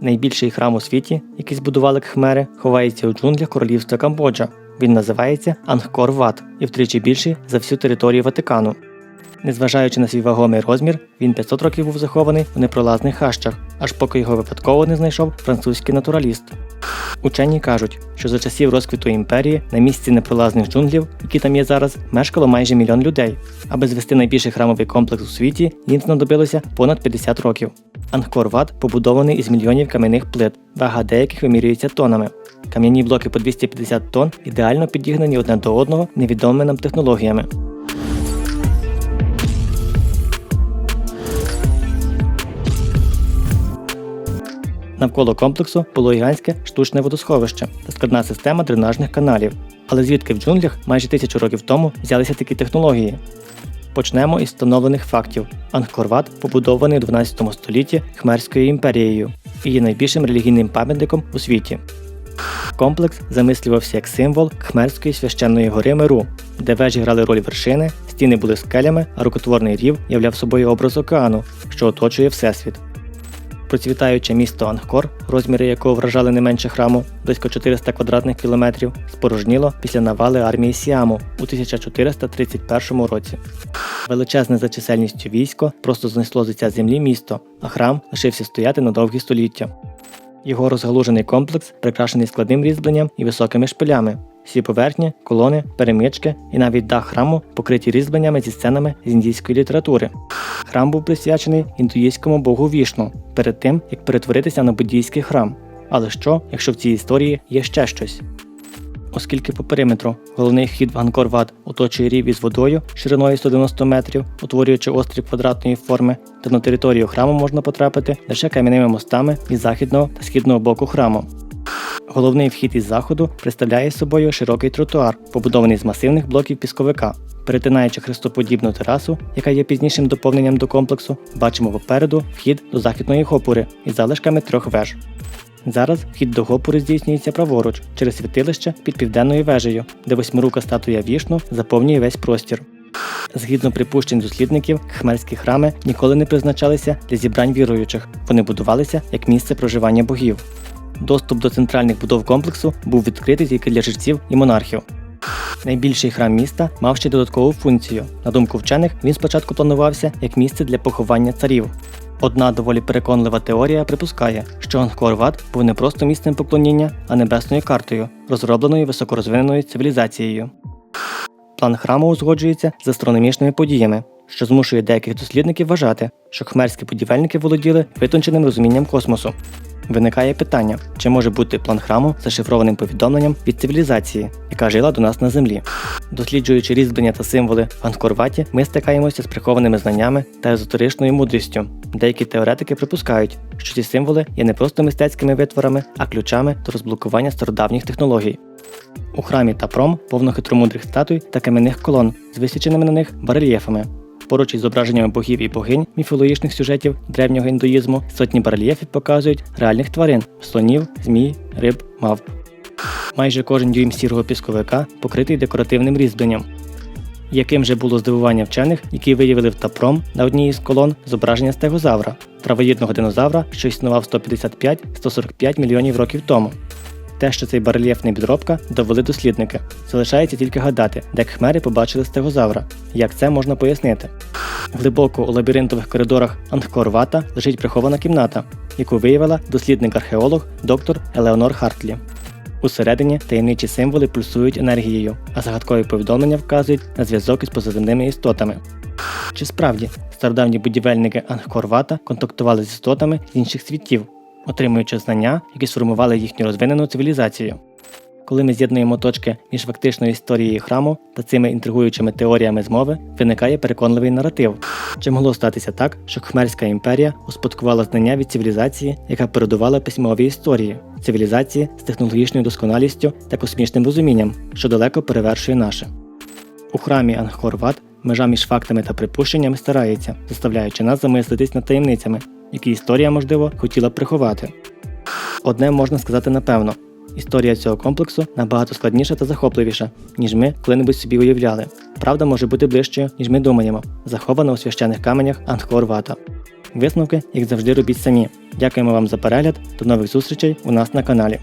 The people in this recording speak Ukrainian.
Найбільший храм у світі, який збудували кхмери, ховається у джунглях королівства Камбоджа. Він називається Ангкор Ват і втричі більший за всю територію Ватикану. Незважаючи на свій вагомий розмір, він 500 років був захований в непролазних хащах, аж поки його випадково не знайшов французький натураліст. Учені кажуть, що за часів розквіту імперії на місці непролазних джунглів, які там є зараз, мешкало майже мільйон людей. Аби звести найбільший храмовий комплекс у світі, їм знадобилося понад 50 років. Ангкор Ват побудований із мільйонів кам'яних плит, вага деяких вимірюється тонами. Кам'яні блоки по 250 тонн ідеально підігнані одне до одного невідомими нам технологіями. Навколо комплексу було гігантське штучне водосховище та складна система дренажних каналів. Але звідки в джунглях майже тисячу років тому взялися такі технології? Почнемо із встановлених фактів. Ангкорват побудований у 12 столітті Хмерською імперією і є найбільшим релігійним пам'ятником у світі. Комплекс замислювався як символ Хмерської священної гори Миру, де вежі грали роль вершини, стіни були скелями, а рукотворний рів являв собою образ океану, що оточує Всесвіт. Процвітаюче місто Ангкор, розміри якого вражали не менше храму, близько 400 квадратних кілометрів, спорожніло після навали армії Сіаму у 1431 році. Величезне за чисельністю військо просто знесло з лиця землі місто, а храм лишився стояти на довгі століття. Його розгалужений комплекс прикрашений складним різьбленням і високими шпилями. Всі поверхні, колони, перемички і навіть дах храму покриті різьбленнями зі сценами з індійської літератури. Храм був присвячений індуїстському богу Вішну перед тим, як перетворитися на буддійський храм. Але що, якщо в цій історії є ще щось? Оскільки по периметру головний вхід в Ангкор-Ват оточує рів із водою шириною 190 метрів, утворюючи острів квадратної форми, то на територію храму можна потрапити лише кам'яними мостами із західного та східного боку храму. Головний вхід із заходу представляє собою широкий тротуар, побудований з масивних блоків пісковика. Перетинаючи хрестоподібну терасу, яка є пізнішим доповненням до комплексу, бачимо попереду вхід до західної гопури із залишками трьох веж. Зараз вхід до гопури здійснюється праворуч через святилище під південною вежею, де восьмирука статуя вішну заповнює весь простір. Згідно припущень дослідників, хмельські храми ніколи не призначалися для зібрань віруючих, вони будувалися як місце проживання богів. Доступ до центральних будов комплексу був відкритий тільки для жреців і монархів. Найбільший храм міста мав ще додаткову функцію. На думку вчених, він спочатку планувався як місце для поховання царів. Одна доволі переконлива теорія припускає, що Ангкор-Ват був не просто місцем поклоніння, а небесною картою, розробленою високорозвиненою цивілізацією. План храму узгоджується з астрономічними подіями, що змушує деяких дослідників вважати, що хмерські будівельники володіли витонченим розумінням космосу. Виникає питання, чи може бути план храму зашифрованим повідомленням від цивілізації, яка жила до нас на землі. Досліджуючи різьблення та символи в Ангкорваті, ми стикаємося з прихованими знаннями та езотеричною мудрістю. Деякі теоретики припускають, що ці символи є не просто мистецькими витворами, а ключами до розблокування стародавніх технологій. У храмі Тапром повно хитромудрих статуй та кам'яних колон з висіченими на них барельєфами. Поруч із зображеннями богів і богинь міфологічних сюжетів древнього індуїзму сотні барельєфів показують реальних тварин слонів, змій, риб, мавп. Майже кожен дюйм сірого пісковика покритий декоративним різьбленням. Яким же було здивування вчених, які виявили в тапром на одній із колон зображення стегозавра, травоїдного динозавра, що існував 155-145 мільйонів років тому. Те, що цей барельєф не підробка, довели дослідники. Залишається тільки гадати, де кхмери побачили стегозавра. Як це можна пояснити? Глибоко у лабіринтових коридорах Ангкор-Вата лежить прихована кімната, яку виявила дослідник-археолог доктор Елеонор Хартлі. Усередині таємничі символи пульсують енергією, а загадкові повідомлення вказують на зв'язок із позаземними істотами. Чи справді стародавні будівельники Ангкор-Вата контактували з істотами з інших світів, отримуючи знання, які сформували їхню розвинену цивілізацію? Коли ми з'єднуємо точки між фактичною історією храму та цими інтригуючими теоріями змови, виникає переконливий наратив. Чи могло статися так, що Хмерська імперія успадкувала знання від цивілізації, яка передувала письмовій історії, цивілізації з технологічною досконалістю та космічним розумінням, що далеко перевершує наше. У храмі Ангкор-Ват межа між фактами та припущеннями старається, заставляючи нас замислитись над таємницями, які історія, можливо, хотіла приховати. Одне можна сказати напевно. Історія цього комплексу набагато складніша та захопливіша, ніж ми коли-небудь собі уявляли. Правда може бути ближчою, ніж ми думаємо, захована у священих каменях Ангкор-Вата. Висновки, як завжди, робіть самі. Дякуємо вам за перегляд. До нових зустрічей у нас на каналі.